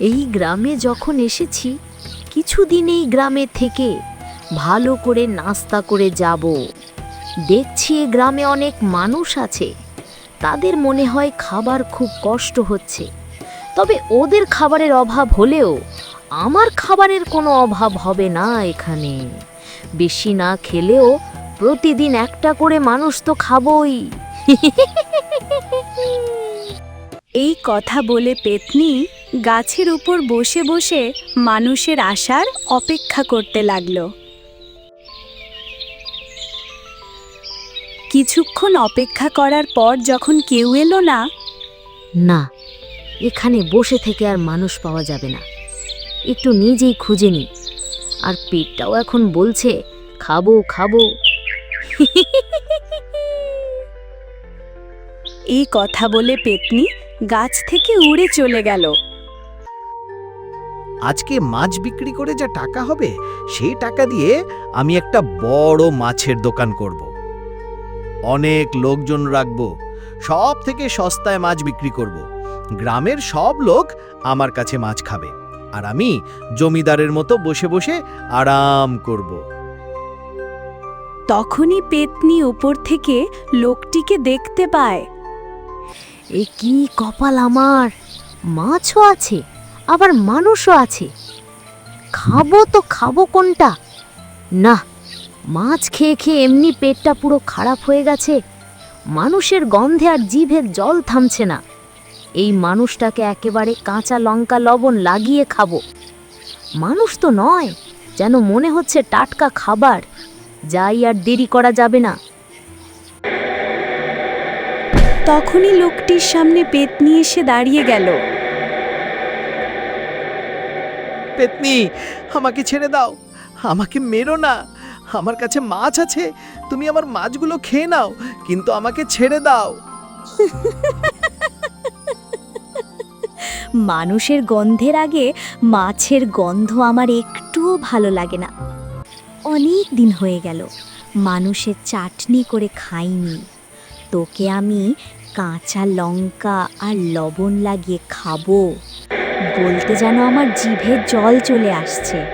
এই গ্রামে যখন এসেছি কিছুদিন এই গ্রামে থেকে ভালো করে নাস্তা করে যাব। দেখছি এ গ্রামে অনেক মানুষ আছে। তাদের মনে হয় খাবার খুব কষ্ট হচ্ছে। তবে ওদের খাবারের অভাব হলেও আমার খাবারের কোনো অভাব হবে না এখানে। বেশি না খেলেও প্রতিদিন একটা করে মানুষ তো খাবই। এই কথা বলে পেতনি গাছের উপর বসে বসে মানুষের আসার অপেক্ষা করতে লাগল। কিছুক্ষণ অপেক্ষা করার পর যখন কেউ এলো না না এখানে বসে থেকে আর মানুষ পাওয়া যাবে না। একটু নিজেই খুঁজে নি। আর পেটটাও এখন বলছে খাব খাব। এই কথা বলে পেতনি গাছ থেকে উড়ে চলে গেল। আজকে মাছ বিক্রি করে যা টাকা হবে সেই টাকা দিয়ে আমি একটা বড় মাছের দোকান করব। অনেক লোকজন রাখব সব থেকে সস্তায় মাছ বিক্রি করব। গ্রামের সব লোক আমার কাছে মাছ খাবে আর আমি জমিদারের মতো বসে বসে আরাম করব। তখনই পেতনি উপর থেকে লোকটিকে দেখতে পায়। এ কি কপাল আমার? মাছও আছে, আবার মানুষও আছে। খাব তো খাব কোনটা? না, মাছ খেয়ে খেয়ে এমনি পেটটা পুরো খারাপ হয়ে গেছে। মানুষের গন্ধে আর জিভের জল থামছে না। এই মানুষটাকে একেবারে কাঁচা লঙ্কা লবণ লাগিয়ে খাব। মানুষ তো নয়, যেন মনে হচ্ছে টাটকা খাবার। যাই আর দেরি করা যাবে না। তখনই লোকটির সামনে পেতনি এসে দাঁড়িয়ে গেল। পেতনি আমাকে ছেড়ে দাও। আমাকে মেরো না। আমার কাছে মাছ আছে। তুমি আমার মাছগুলো খেয়ে নাও কিন্তু আমাকে ছেড়ে দাও। মানুষের গন্ধের আগে মাছের গন্ধ আমার একটুও ভালো লাগে না। অনেক দিন হয়ে গেল। মানুষের চাটনি করে খাইনি। তোকে আমি কাঁচা লঙ্কা আর লবণ লাগিয়ে খাব। বলতে যেন আমার জিভে জল চলে আসছে।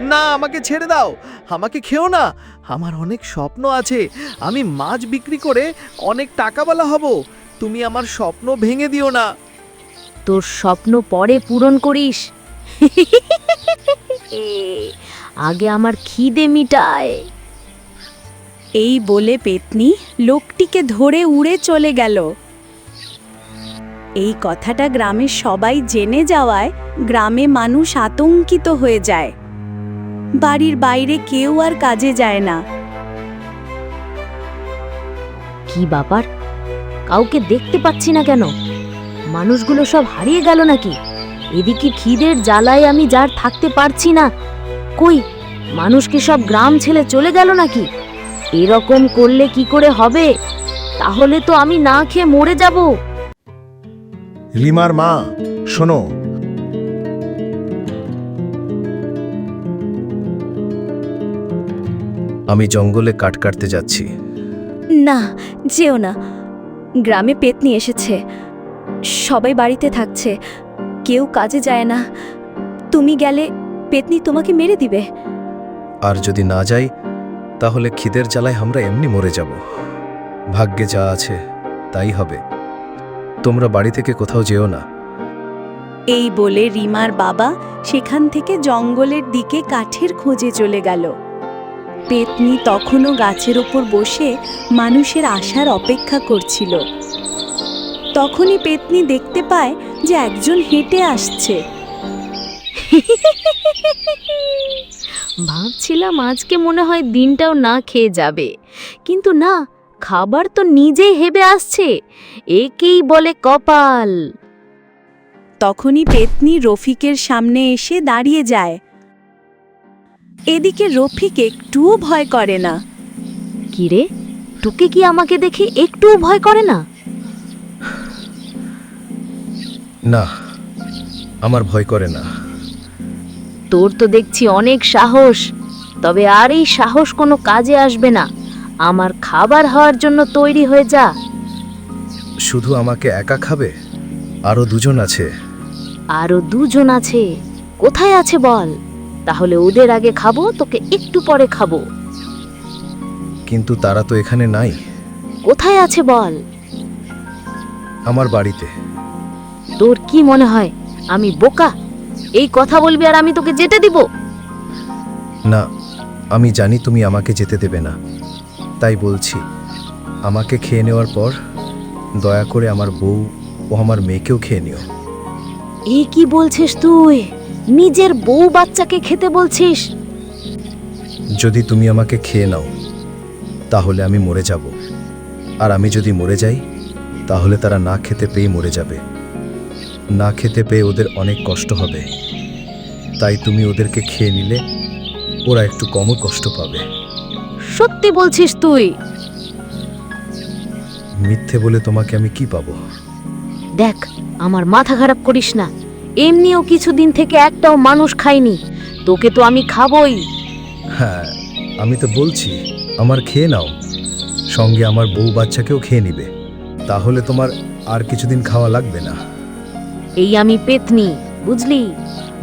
না আমাকে ছেড়ে দাও। আমাকে খেও না। আমার অনেক স্বপ্ন আছে। আমি মাছ বিক্রি করে অনেক টাকাওয়ালা হব। তুমি আমার স্বপ্ন ভেঙে দিও না। তোর স্বপ্ন পরে পূরণ করিস। আগে আমার খিদে মিটায়। এই বলে পেতনি লোকটিকে ধরে উড়ে চলে গেল। এই কথাটা গ্রামের সবাই জেনে যাওয়ায় গ্রামে মানুষ আতঙ্কিত হয়ে যায়। বাড়ির বাইরে কেউ আর কাজে যায় না। কি ব্যাপার? কাউকে দেখতে পাচ্ছি না কেন? মানুষগুলো সব হারিয়ে গেল নাকি? এদিকে খিদের জ্বালায় আমি যার থাকতে পারছি না। কই, মানুষ কি সব গ্রাম ছেলে চলে গেল নাকি? এরকম করলে কি করে হবে? তাহলে তো আমি না খেয়ে মরে যাব। লিমার মা শোনো। আমি জঙ্গলে কাট কাটতে যাচ্ছি। না যেও না। গ্রামে পেতনি এসেছে। সবাই বাড়িতে থাকছে। কেউ কাজে যায় না। তুমি গেলে পেতনি তোমাকে মেরে দিবে। আর যদি না যাই তাহলে খিদের জ্বালায় আমরা এমনি মরে যাব। ভাগ্যে যা আছে, তাই হবে। তোমরা বাড়ি থেকে কোথাও যেও না। এই বলে রিমার বাবা সেখান থেকে জঙ্গলের দিকে কাঠের খোঁজে চলে গেল। পেতনি তখনও গাছের ওপর বসে মানুষের আসার অপেক্ষা করছিল। তখনই পেতনি দেখতে পায় যে একজন হেঁটে আসছে। ভাবছিলাম আজকে মনে হয় দিনটাও না খেয়ে যাবে। কিন্তু না খাবার তো নিজেই হেবে আসছে। একেই বলে কপাল। তখনই পেতনি রফিকের সামনে এসে দাঁড়িয়ে যায়। এদিকে রফিক একটুও ভয় করে না। কিরে তোকে কি আমাকে দেখে একটুও ভয় করে না? না আমার ভয় করে না। তোর তো দেখছি অনেক সাহস। তবে আর এই সাহস কোনো কাজে আসবে না। আমার খাবার হওয়ার জন্য তৈরি হয়ে যা। শুধু আমাকে একা খাবে? আরও দুজন আছে। আরও দুজন আছে। কোথায় আছে বল? তাহলে ওদের আগে খাব তোকে একটু পরে খাব। কিন্তু তারা তো এখানে নাই। কোথায় আছে বল? আমার বাড়িতে। তোর কি মনে হয়? আমি বোকা? এই কথা বলবি আর আমি তোকে যেতে দিব? না আমি জানি তুমি আমাকে যেতে দেবে না। তাই বলছি আমাকে খেয়ে নেওয়ার পর দয়া করে আমার বউ ও আমার মেয়েকেও খেয়ে নিও। এ কি বলছিস তুই? নিজের বউ বাচ্চাকে খেতে বলছিস? যদি তুমি আমাকে খেয়ে নাও তাহলে আমি মরে যাব। আর আমি যদি মরে যাই তাহলে তারা না খেতে পেয়ে মরে যাবে। না খেতে পেয়ে ওদের অনেক কষ্ট হবে। তাই তুমি ওদেরকে খেয়ে নিলে ওরা একটু কমও কষ্ট পাবে। সত্যি বলছিস তুই? মিথ্যে বলে তোমাকে আমি কি পাবো? দেখ আমার মাথা খারাপ করিস না। এমনিও কিছুদিন থেকে একটাও মানুষ খাইনি। তোকে তো আমি খাবই। হ্যাঁ আমি তো বলছি আমার খেয়ে নাও। সঙ্গে আমার বউ বাচ্চাকেও খেয়ে নিবে। তাহলে তোমার আর কিছুদিন খাওয়া লাগবে না। এই আমি পেতনি বুঝলি?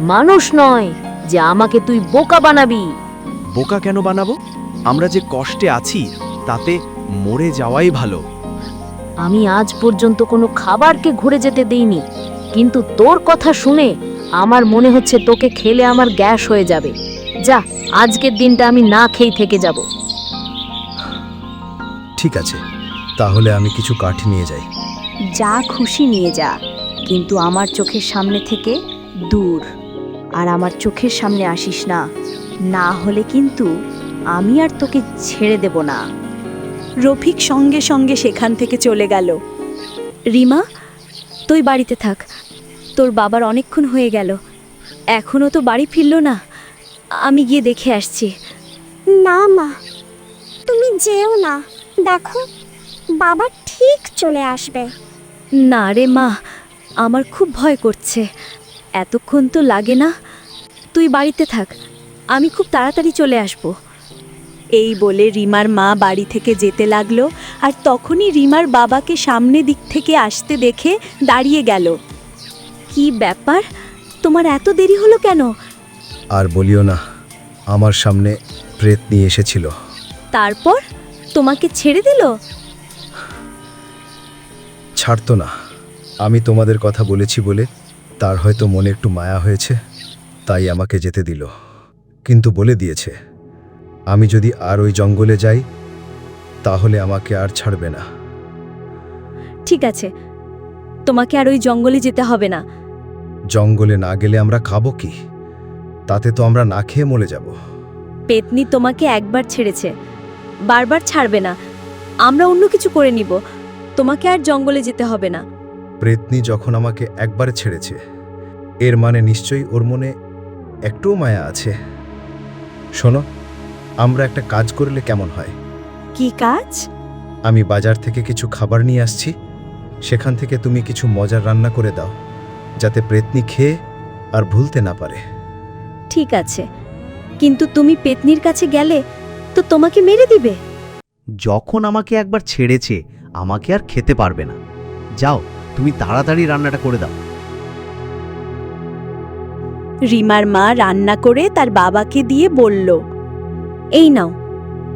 মানুষ নয় যে আমাকে তুই বোকা বানাবি। বোকা কেন বানাবো? আমরা যে কষ্টে আছি তাতে মরে যাওয়াই ভালো। আমি আজ পর্যন্ত কোনো খাবারকে ঘুরে যেতে দেইনি কিন্তু তোর কথা শুনে আমার মনে হচ্ছে তোকে খেলে আমার গ্যাস হয়ে যাবে। যা আজকের দিনটা আমি না খেয়ে থেকে যাব। ঠিক আছে তাহলে আমি কিছু কাঠি নিয়ে যাই। যা খুশি নিয়ে যা। কিন্তু আমার চোখের সামনে থেকে দূর। আর আমার চোখের সামনে আসিস না। না হলে কিন্তু আমি আর তোকে ছেড়ে দেব না। রফিক সঙ্গে সঙ্গে সেখান থেকে চলে গেল। রিমা তুই বাড়িতে থাক। তোর বাবার অনেকক্ষণ হয়ে গেল। এখনও তো বাড়ি ফিরল না। আমি গিয়ে দেখে আসছি। না মা তুমি যেও না। দেখো বাবা ঠিক চলে আসবে। না রে মা আমার খুব ভয় করছে। এতক্ষণ তো লাগে না। তুই বাড়িতে থাক আমি খুব তাড়াতাড়ি চলে আসব। এই বলে রিমার মা বাড়ি থেকে যেতে লাগল আর তখনই রিমার বাবাকে সামনে দিক থেকে আসতে দেখে দাঁড়িয়ে গেল। কি ব্যাপার? তোমার এত দেরি হলো কেন? আর বলিও না আমার সামনে প্রেত নিয়ে এসেছিল। তারপর? তোমাকে ছেড়ে দিল? ছাড়তো না। আমি তোমাদের কথা বলেছি বলে তার হয়তো মনে একটু মায়া হয়েছে তাই আমাকে যেতে দিল। কিন্তু বলে দিয়েছে আমি যদি আর ওই জঙ্গলে যাই তাহলে আমাকে আর ছাড়বে না। ঠিক আছে তোমাকে আর ওই জঙ্গলে যেতে হবে না। জঙ্গলে না গেলে আমরা খাব কি? তাতে তো আমরা না খেয়ে মরে যাব। পেতনি তোমাকে একবার ছেড়েছে বারবার ছাড়বে না। আমরা অন্য কিছু করে নিব তোমাকে আর জঙ্গলে যেতে হবে না। প্রেতনি যখন আমাকে একবার ছেড়েছে এর মানে নিশ্চয়ই ওর মনে একটুও মায়া আছে। শোনো আমরা একটা কাজ করলে কেমন হয়? কি কাজ? আমি বাজার থেকে কিছু খাবার নিয়ে আসছি সেখান থেকে তুমি কিছু মজার রান্না করে দাও যাতে প্রেতনি খেয়ে আর ভুলতে না পারে। ঠিক আছে কিন্তু তুমি পেতনির কাছে গেলে তো তোমাকে মেরে দিবে। যখন আমাকে একবার ছেড়েছে আমাকে আর খেতে পারবে না। যাও তুমি তাড়াতাড়ি রান্নাটা করে দাও। রিমার মা রান্না করে তার বাবাকে দিয়ে বলল এই নাও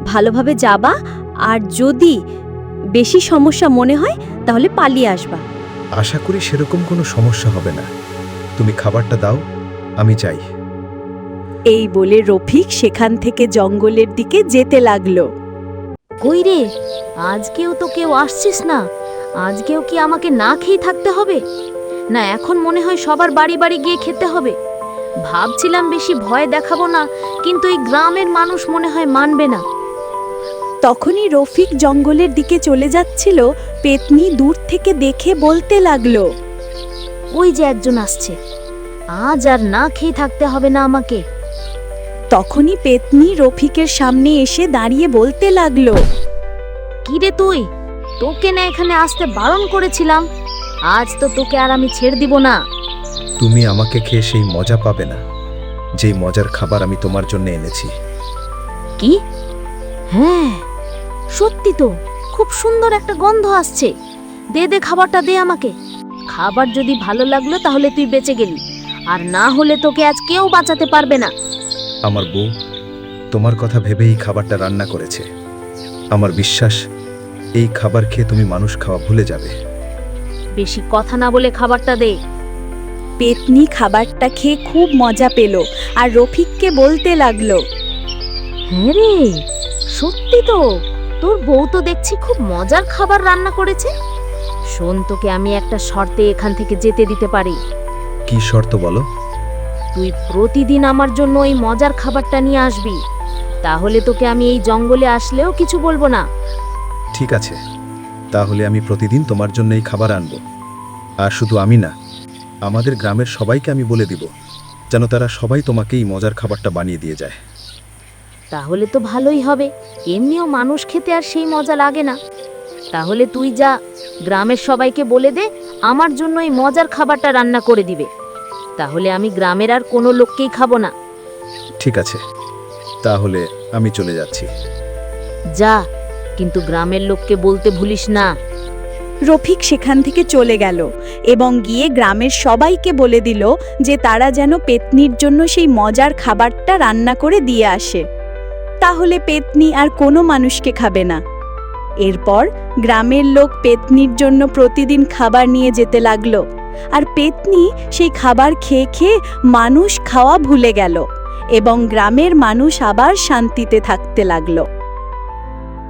ভালোভাবে যাবা আর যদি বেশি সমস্যা মনে হয় তাহলে পালিয়ে আসবা। আশা করি সেরকম কোনো সমস্যা হবে না। তুমি খাবারটা দাও আমি যাই। এই বলে রফিক সেখান থেকে জঙ্গলের দিকে যেতে লাগল। কই রে? আজকেও তো কেউ আসছিস না। আজকেও কি আমাকে না খেয়ে থাকতে হবে? না এখন মনে হয় সবার বাড়ি বাড়ি গিয়ে খেতে হবে। ভাবছিলাম বেশি ভয় দেখাবো না কিন্তু এই গ্রামের মানুষ মনে হয় মানবে না। তখনই রফিক জঙ্গলের দিকে চলে যাচ্ছিল পেতনি দূর থেকে দেখে বলতে লাগল ওই যে একজন আসছে। আজ আর না খেয়ে থাকতে হবে না আমাকে। তখনই পেতনি রফিকের সামনে এসে দাঁড়িয়ে বলতে লাগল কি রে তুই? তোকে না এখানে আসতে বারণ করেছিলাম। আজ তো তোকে আর আমি ছেড়ে দিব না। তুমি আমাকে খেয়ে সেই মজা পাবে না। যেই মজার খাবার আমি তোমার জন্য এনেছি। কি? হ্যাঁ সত্যি তো খুব সুন্দর একটা গন্ধ আসছে। দে দে খাবারটা দে আমাকে। খাবার যদি ভালো লাগল তাহলে তুই বেঁচে গেলি। আর না হলে তোকে আজ কেউ বাঁচাতে পারবে না। আমার বউ তোমার কথা ভেবেই খাবারটা রান্না করেছে। আমার বিশ্বাস এই খাবার খেয়ে তুমি মানুষ খাওয়া ভুলে যাবে। বেশি কথা না বলে খাবারটা দে। পেতনি খাবারটা খেয়ে খুব মজা পেল আর রফিককে বলতে লাগল হ্যাঁ রে সত্যি তো। তোর বউ তো দেখছি খুব মজার খাবার রান্না করেছে। শোন তোকে আমি একটা শর্তে এখান থেকে যেতে দিতে পারি। কি শর্ত বলো? তুই প্রতিদিন আমার জন্য ওই মজার খাবারটা নিয়ে আসবি। তাহলে তোকে আমি এই জঙ্গলে আসলেও কিছু বলব না। ঠিক আছে তাহলে আমি প্রতিদিন তোমার জন্য এই খাবার আনব। আর শুধু আমি না আমাদের গ্রামের সবাইকে আমি বলে দিব যেন তারা সবাই তোমাকে এই মজার খাবারটা বানিয়ে দিয়ে যায়। তাহলে তো ভালোই হবে এমনিও মানুষ খেতে আর সেই মজা লাগে না। তাহলে তুই যা গ্রামের সবাইকে বলে দে আমার জন্য এই মজার খাবারটা রান্না করে দিবে। তাহলে আমি গ্রামের আর কোনো লোককেই খাব না। ঠিক আছে তাহলে আমি চলে যাচ্ছি। যা। কিন্তু গ্রামের লোককে বলতে ভুলিস না। রফিক সেখান থেকে চলে গেল এবং গিয়ে গ্রামের সবাইকে বলে দিল যে তারা যেন পেতনির জন্য সেই মজার খাবারটা রান্না করে দিয়ে আসে। তাহলে পেতনি আর কোনো মানুষকে খাবে না। এরপর গ্রামের লোক পেতনির জন্য প্রতিদিন খাবার নিয়ে যেতে লাগল আর পেতনি সেই খাবার খেয়ে খেয়ে মানুষ খাওয়া ভুলে গেল এবং গ্রামের মানুষ আবার শান্তিতে থাকতে লাগল।